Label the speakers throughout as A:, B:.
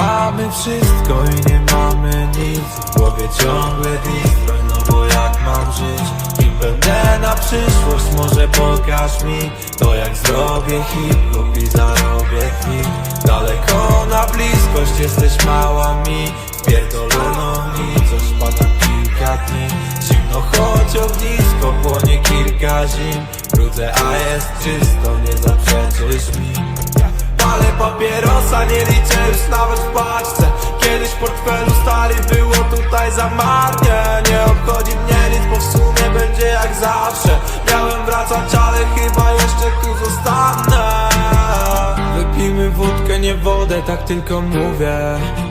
A: Mamy wszystko i nie mamy nic. W głowie ciągle destroy, no bo jak mam żyć? Kim będę na przyszłość, może pokaż mi To jak zrobię hip-hop i zarobię kwit Daleko na bliskość jesteś mała mi. Pierdoloną mi, coś pada kilka dni. Zimno choć ognisko, płonie kilka zim. Brudzę, a jest czysto, nie zaprzeczysz mi papierosa nie liczę już nawet w paczce. Kiedyś w portfelu stary było tutaj za marnie Nie obchodzi mnie nic, bo w sumie będzie jak zawsze. Miałem wracać, ale chyba jeszcze tu zostanę nie wodę, tak tylko mówię.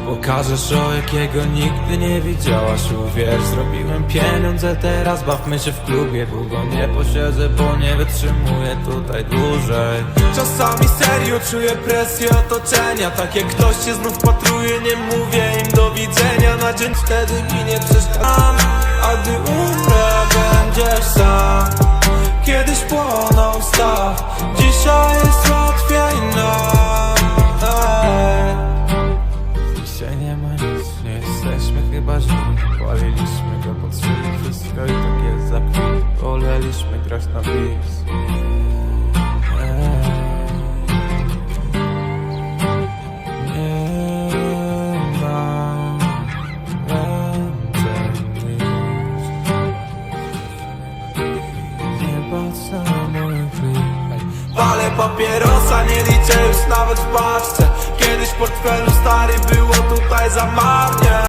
A: Pokażę show, jakiego nigdy nie widziałaś, uwierz Zrobiłem pieniądze, teraz bawmy się w klubie. Długo nie posiedzę, bo nie wytrzymuję tutaj dłużej. Czasami serio czuję presję otoczenia. Tak jak ktoś się znów patruje, nie mówię im do widzenia. Na dzień wtedy mi nie przeszkadzam. A gdy umrę, Paliliśmy go pod wszystko i tak jest za kwit Woleliśmy grać na bis Palę papierosa, nie liczę już nawet w paczce. Kiedyś w portfelu stary było tutaj za marnie